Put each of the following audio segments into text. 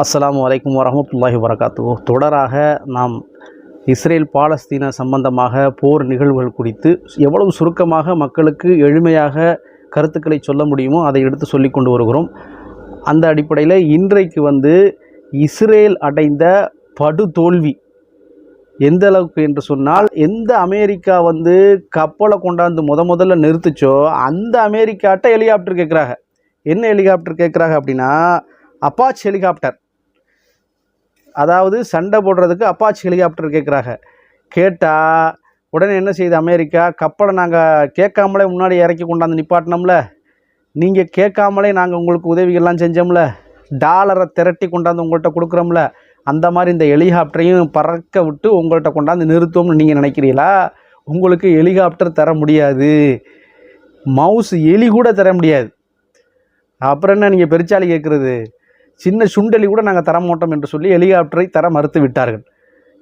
அஸ்லாம் வலைக்கம் வரமத்துல்லாஹி வரகாத்து தொடராக நாம் இஸ்ரேல் பாலஸ்தீன சம்பந்தமாக போர் நிகழ்வுகள் குறித்து எவ்வளவு சுருக்கமாக மக்களுக்கு எளிமையாக கருத்துக்களை சொல்ல முடியுமோ அதை எடுத்து சொல்லி கொண்டு வருகிறோம். அந்த அடிப்படையில் இன்றைக்கு வந்து இஸ்ரேல் அடைந்த படுதோல்வி எந்த அளவுக்கு என்று சொன்னால் எந்த அமெரிக்கா வந்து கப்பலை கொண்டாந்து முத முதல்ல நிறுத்துச்சோ அந்த அமெரிக்காட்ட ஹெலிகாப்டர் கேட்குறாங்க. என்ன ஹெலிகாப்டர் கேட்குறாங்க அப்படின்னா அப்பாச் ஹெலிகாப்டர். அதாவது சண்டை போடுறதுக்கு அப்பாச்சி ஹெலிகாப்டர் கேட்குறாங்க. கேட்டால் உடனே என்ன செய்யுது அமெரிக்கா? கப்பலை நாங்கள் கேட்காமலே முன்னாடி இறக்கி கொண்டாந்து நிப்பாட்டினோம்ல. நீங்கள் கேட்காமலே நாங்கள் உங்களுக்கு உதவிகள்லாம் செஞ்சோம்ல. டாலரை திரட்டி கொண்டாந்து உங்கள்கிட்ட கொடுக்குறோம்ல. அந்த மாதிரி இந்த ஹெலிகாப்டரையும் பறக்க விட்டு உங்கள்கிட்ட கொண்டாந்து நிறுத்தோம்னு நீங்கள் நினைக்கிறீங்களா? உங்களுக்கு ஹெலிகாப்டர் தர முடியாது. மவுஸ் எலி கூட தர முடியாது. அப்புறம் என்ன நீங்கள் பெருச்சாலி கேட்குறது? சின்ன சுண்டலி கூட நாங்கள் தரமாட்டோம் என்று சொல்லி ஹெலிகாப்டரை தர மறுத்து விட்டார்கள்.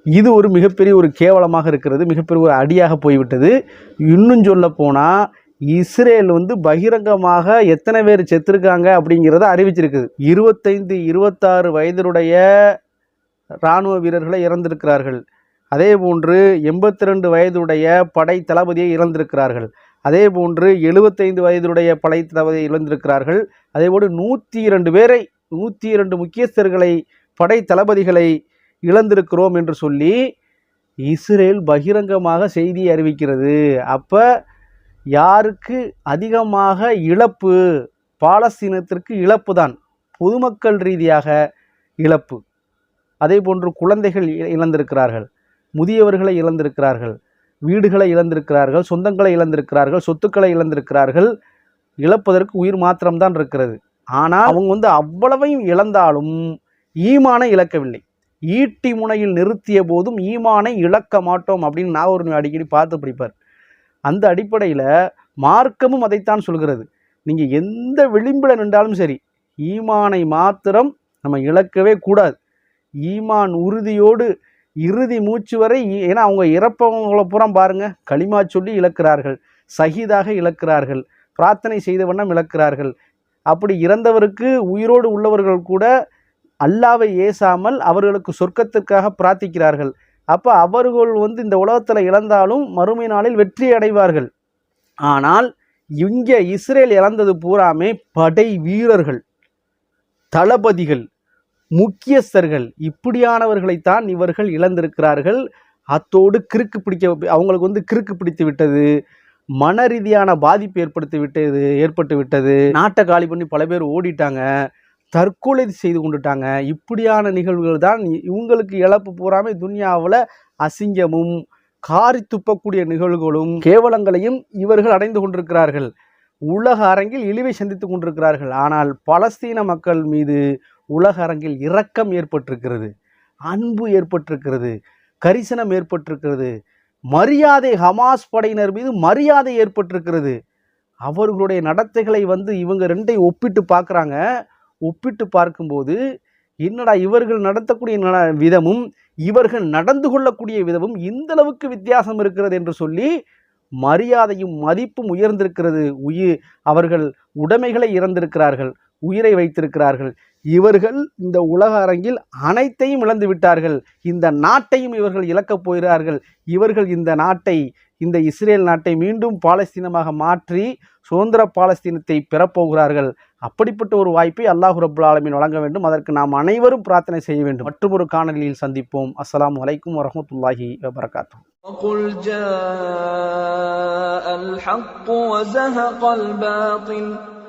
இது ஒரு மிகப்பெரிய ஒரு கேவலமாக இருக்கிறது மிகப்பெரிய ஒரு அடியாக போய்விட்டது. இன்னும் சொல்ல போனால் இஸ்ரேல் வந்து பகிரங்கமாக எத்தனை பேர் செத்துருக்காங்க அப்படிங்கிறத அறிவிச்சிருக்குது. இருபத்தைந்து இருபத்தாறு வயதினுடைய இராணுவ வீரர்களை இறந்திருக்கிறார்கள். அதே போன்று எண்பத்தி ரெண்டு வயதுடைய படை தளபதியை இறந்திருக்கிறார்கள். அதே போன்று எழுபத்தைந்து வயதுடைய படை தளபதியை இழந்திருக்கிறார்கள். அதேபோன்று நூற்றி இரண்டு பேரை நூற்றி இரண்டு முக்கியஸ்தர்களை படை தளபதிகளை இழந்திருக்கிறோம் என்று சொல்லி இஸ்ரேல் பகிரங்கமாக செய்தி அறிவிக்கிறது. அப்போ யாருக்கு அதிகமாக இழப்பு? பாலஸ்தீனத்திற்கு இழப்பு தான். பொதுமக்கள் ரீதியாக இழப்பு. அதே போன்று குழந்தைகள் இ- இழந்திருக்கிறார்கள். முதியவர்களை இழந்திருக்கிறார்கள். வீடுகளை இழந்திருக்கிறார்கள். சொந்தங்களை இழந்திருக்கிறார்கள். சொத்துக்களை இழந்திருக்கிறார்கள். இழப்பதற்கு உயிர் மாத்திரம்தான் இருக்கிறது. ஆனால் அவங்க வந்து அவ்வளவையும் இழந்தாலும் ஈமானை இழக்கவில்லை. ஈட்டி முனையில் நிறுத்திய போதும் ஈமானை இழக்க மாட்டோம் அப்படின்னு நான் ஒரு அடிக்கடி பார்த்து பிடிப்பார். அந்த அடிப்படையில் மார்க்கமும் அதைத்தான் சொல்கிறது. நீங்கள் எந்த விளிம்பில் நின்றாலும் சரி ஈமானை மாத்திரம் நம்ம இழக்கவே கூடாது. ஈமான் உறுதியோடு இறுதி மூச்சு வரை ஏன்னா அவங்க இறப்பவங்களை புறம் பாருங்கள் களிமா சொல்லி இழக்கிறார்கள் சகிதாக இழக்கிறார்கள் பிரார்த்தனை செய்த வண்ணம் இழக்கிறார்கள் அப்படி இறந்தவருக்கு உயிரோடு உள்ளவர்கள் கூட அல்லாவை ஏசாமல் அவர்களுக்கு சொர்க்கத்திற்காக பிரார்த்திக்கிறார்கள். அப்போ அவர்கள் வந்து இந்த உலகத்தில் இழந்தாலும் மறுமை நாளில் வெற்றி அடைவார்கள். ஆனால் இங்கே இஸ்ரேல் இழந்தது பூராமே படை வீரர்கள் தளபதிகள் முக்கியஸ்தர்கள். இப்படியானவர்களைத்தான் இவர்கள் இழந்திருக்கிறார்கள். அத்தோடு கிறுக்கு பிடிக்க அவங்களுக்கு வந்து கிறுக்கு பிடித்து விட்டது. மன ரீதியான பாதிப்பு ஏற்படுத்தி விட்டது ஏற்பட்டு விட்டது. நாட்டை காலி பண்ணி பல பேர் ஓடிட்டாங்க. தற்கொலை செய்து கொண்டுட்டாங்க. இப்படியான நிகழ்வுகள் தான் இவங்களுக்கு இழப்பு பூராமே துன்யாவில் அசிங்கமும் காரி துப்பக்கூடிய நிகழ்வுகளும் கேவலங்களையும் இவர்கள் அடைந்து கொண்டிருக்கிறார்கள். உலக அரங்கில் இழிவை சந்தித்து கொண்டிருக்கிறார்கள். ஆனால் பலஸ்தீன மக்கள் மீது உலக அரங்கில் இரக்கம் ஏற்பட்டிருக்கிறது. அன்பு ஏற்பட்டிருக்கிறது. கரிசனம் ஏற்பட்டிருக்கிறது. மரியாதை ஹமாஸ் படையினர் மீது மரியாதை ஏற்பட்டிருக்கிறது. அவர்களுடைய நடத்தைகளை வந்து இவங்க ரெண்டையும் ஒப்பிட்டு பார்க்குறாங்க. ஒப்பிட்டு பார்க்கும்போது என்னடா இவர்கள் நடத்தக்கூடிய விதமும் இவர்கள் நடந்து கொள்ளக்கூடிய விதமும் இந்த அளவுக்கு வித்தியாசம் இருக்கிறது என்று சொல்லி மரியாதையும் மதிப்பும் உயர்ந்திருக்கிறது. உயிர் அவர்கள் உடைமைகளை இறந்திருக்கிறார்கள். உயிரை வைத்திருக்கிறார்கள் இவர்கள் இந்த உலக அரங்கில் அனைத்தையும் இழந்து விட்டார்கள் இந்த நாட்டையும் இவர்கள் இழக்கப் போகிறார்கள் இவர்கள் இந்த நாட்டை இந்த இஸ்ரேல் நாட்டை மீண்டும் பாலஸ்தீனமாக மாற்றி சுதந்திர பாலஸ்தீனத்தை பெறப்போகிறார்கள் அப்படிப்பட்ட ஒரு வாய்ப்பை அல்லாஹ் ரபுல் ஆலமீன் வழங்க வேண்டும் அதற்கு நாம் அனைவரும் பிரார்த்தனை செய்ய வேண்டும் மற்றும் ஒரு காணொலியில் சந்திப்போம் அஸ்ஸலாமு அலைக்கும் வரஹ்மத்துல்லாஹி வபரகாத்துஹு وقل جاء الحق وزهق الباطل